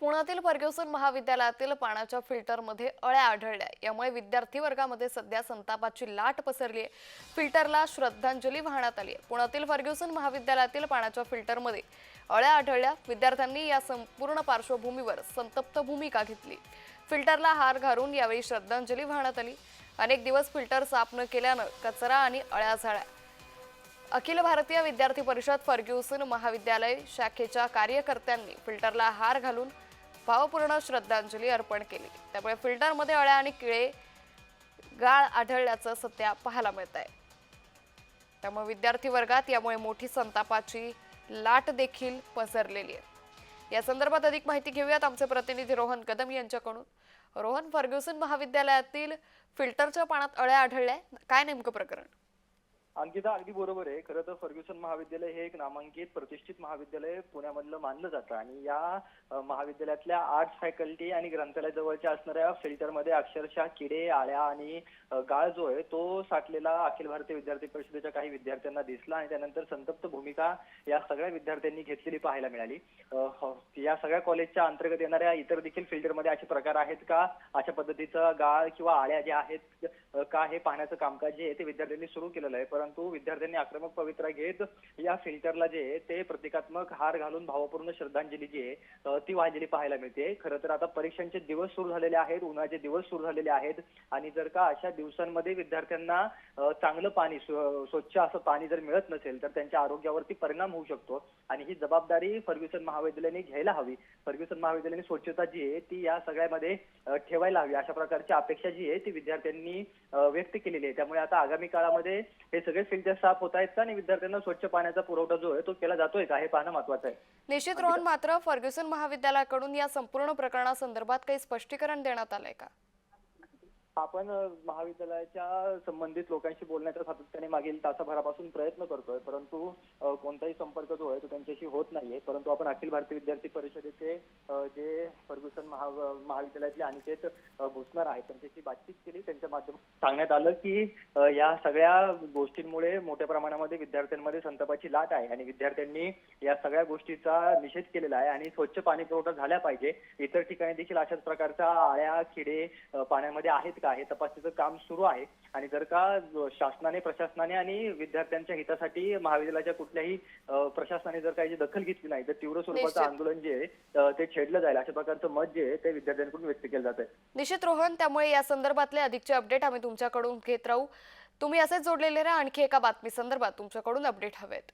पुण्यातील फर्ग्युसन महाविद्यालयातील पाण्याच्या फिल्टरमध्ये अळ्या आढळल्या. यामुळे विद्यार्थी वर्गामध्ये सध्या संतापाची लाट पसरली आहे. फिल्टरला श्रद्धांजली वाहण्यात आली आहे. पुण्यातील फर्ग्युसन महाविद्यालयातील पाण्याच्या फिल्टरमध्ये अळ्या आढळल्या. विद्यार्थ्यांनी या संपूर्ण पार्श्वभूमीवर संतप्त भूमिका घेतली. फिल्टरला हार घालून यावेळी श्रद्धांजली वाहण्यात आली. अनेक दिवस फिल्टर साफ न केल्यानं कचरा आणि अळ्या झाल्या. अखिल भारतीय विद्यार्थी परिषद फर्ग्युसन महाविद्यालय शाखेच्या कार्यकर्त्यांनी फिल्टरला हार घालून भावपूर्ण श्रद्धांजली अर्पण केली. त्यामुळे फिल्टरमध्ये अळ्या आणि किळे गाळ आढळल्याचं सध्या पाहायला मिळत आहे. त्यामुळे विद्यार्थी वर्गात यामुळे मोठी संतापाची लाट देखील पसरलेली आहे. या संदर्भात अधिक माहिती घेऊयात आमचे प्रतिनिधी रोहन कदम यांच्याकडून. रोहन फर्ग्युसन महाविद्यालयातील फिल्टरच्या पाण्यात अळ्या आढळल्या काय नेमकं प्रकरण? अंकिता अगदी बरोबर आहे. खरं तर फर्ग्युसन महाविद्यालय हे एक नामांकित प्रतिष्ठित महाविद्यालय पुण्यामधलं मानलं जातं. आणि या महाविद्यालयातल्या आर्ट फॅकल्टी आणि ग्रंथालय जवळच्या असणाऱ्या फिल्टरमध्ये अक्षरशः किडे आळ्या आणि गाळ जो आहे तो साठलेला अखिल भारतीय विद्यार्थी परिषदेच्या काही विद्यार्थ्यांना दिसला आणि त्यानंतर संतप्त भूमिका या सगळ्या विद्यार्थ्यांनी घेतलेली पाहायला मिळाली. हो, या सगळ्या कॉलेजच्या अंतर्गत येणाऱ्या इतर देखील फिल्टरमध्ये असे प्रकार आहेत का? अशा पद्धतीचं गाळ किंवा आळ्या ज्या आहेत का हे पाहण्याचं कामकाज जे आहे ते विद्यार्थ्यांनी सुरू केलेलं आहे. परंतु विद्यार्थ्यांनी आक्रमक पवित्रा घेत या फिल्टरला जे ते प्रतिकात्मक हार घालून भावपूर्ण श्रद्धांजली जी आहे ती वाहिलेली पाहायला मिळते. खरं तर आता परीक्षांचे दिवस सुरू झालेले आहेत उन्हाचे दिवस सुरू झालेले आहेत आणि जर का अशा दिवसांमध्ये विद्यार्थ्यांना चांगलं पाणी स्वच्छ असं पाणी जर मिळत नसेल तर त्यांच्या आरोग्यावरती परिणाम होऊ शकतो. आणि ही जबाबदारी फर्ग्युसन महाविद्यालयाने घ्यायला हवी. फर्ग्युसन महाविद्यालयाने स्वच्छता जी आहे ती या सगळ्यामध्ये ठेवायला हवी. अशा प्रकारची अपेक्षा जी आहे ती विद्यार्थ्यांनी व्यक्त केलेली आहे. त्यामुळे आता आगामी काळामध्ये हे सगळे फिल्टर साफ होत आहेत का? आणि विद्यार्थ्यांना स्वच्छ पाण्याचा पुरवठा जो आहे तो केला जातोय का? हे पाहणं महत्वाचं आहे. निश्चित रोहन मात्र फर्ग्युसन महाविद्यालयाकडून या संपूर्ण प्रकरणासंदर्भात काही स्पष्टीकरण देण्यात आलंय का? आपण महाविद्यालयाच्या संबंधित लोकांशी बोलण्याचा सातत्याने मागील तासाभरापासून प्रयत्न करतोय. परंतु कोणताही संपर्क जो आहे तो त्यांच्याशी होत नाहीये. परंतु आपण अखिल भारतीय विद्यार्थी परिषदेचे जे फर्ग्युसन महा महाविद्यालयातले अनिकेत अ, आहेत त्यांच्याशी बातचीत केली. त्यांच्या माध्यमातून सांगण्यात आलं की या सगळ्या गोष्टींमुळे मोठ्या प्रमाणामध्ये विद्यार्थ्यांमध्ये संतापाची लाट आहे आणि विद्यार्थ्यांनी या सगळ्या गोष्टीचा निषेध केलेला आहे आणि स्वच्छ पाणी पुरवठा झाला पाहिजे. इतर ठिकाणी देखील अशाच प्रकारच्या आळ्या किडे पाण्यामध्ये आहेत का हे तपासणीचं काम सुरू आहे. आणि जर का शासनाने प्रशासनाने आणि विद्यार्थ्यांच्या हितासाठी महाविद्यालयाच्या कुठल्याही प्रशासनाने जर काही दखल घेतली नाही तर तीव्र स्वरूपाचं. आंदोलन जे आहे ते छेडलं जाईल. अशा प्रकारचं मत जे आहे ते विद्यार्थ्यांकडून व्यक्त केलं जात आहे निश्चित रोहन त्यामुळे या संदर्भातले अधिकचे अपडेट आम्ही तुमच्याकडून घेत राहू. तुम्ही असेच जोडलेले राहा. आणखी एका बातमी संदर्भात तुमच्याकडून अपडेट हवेत.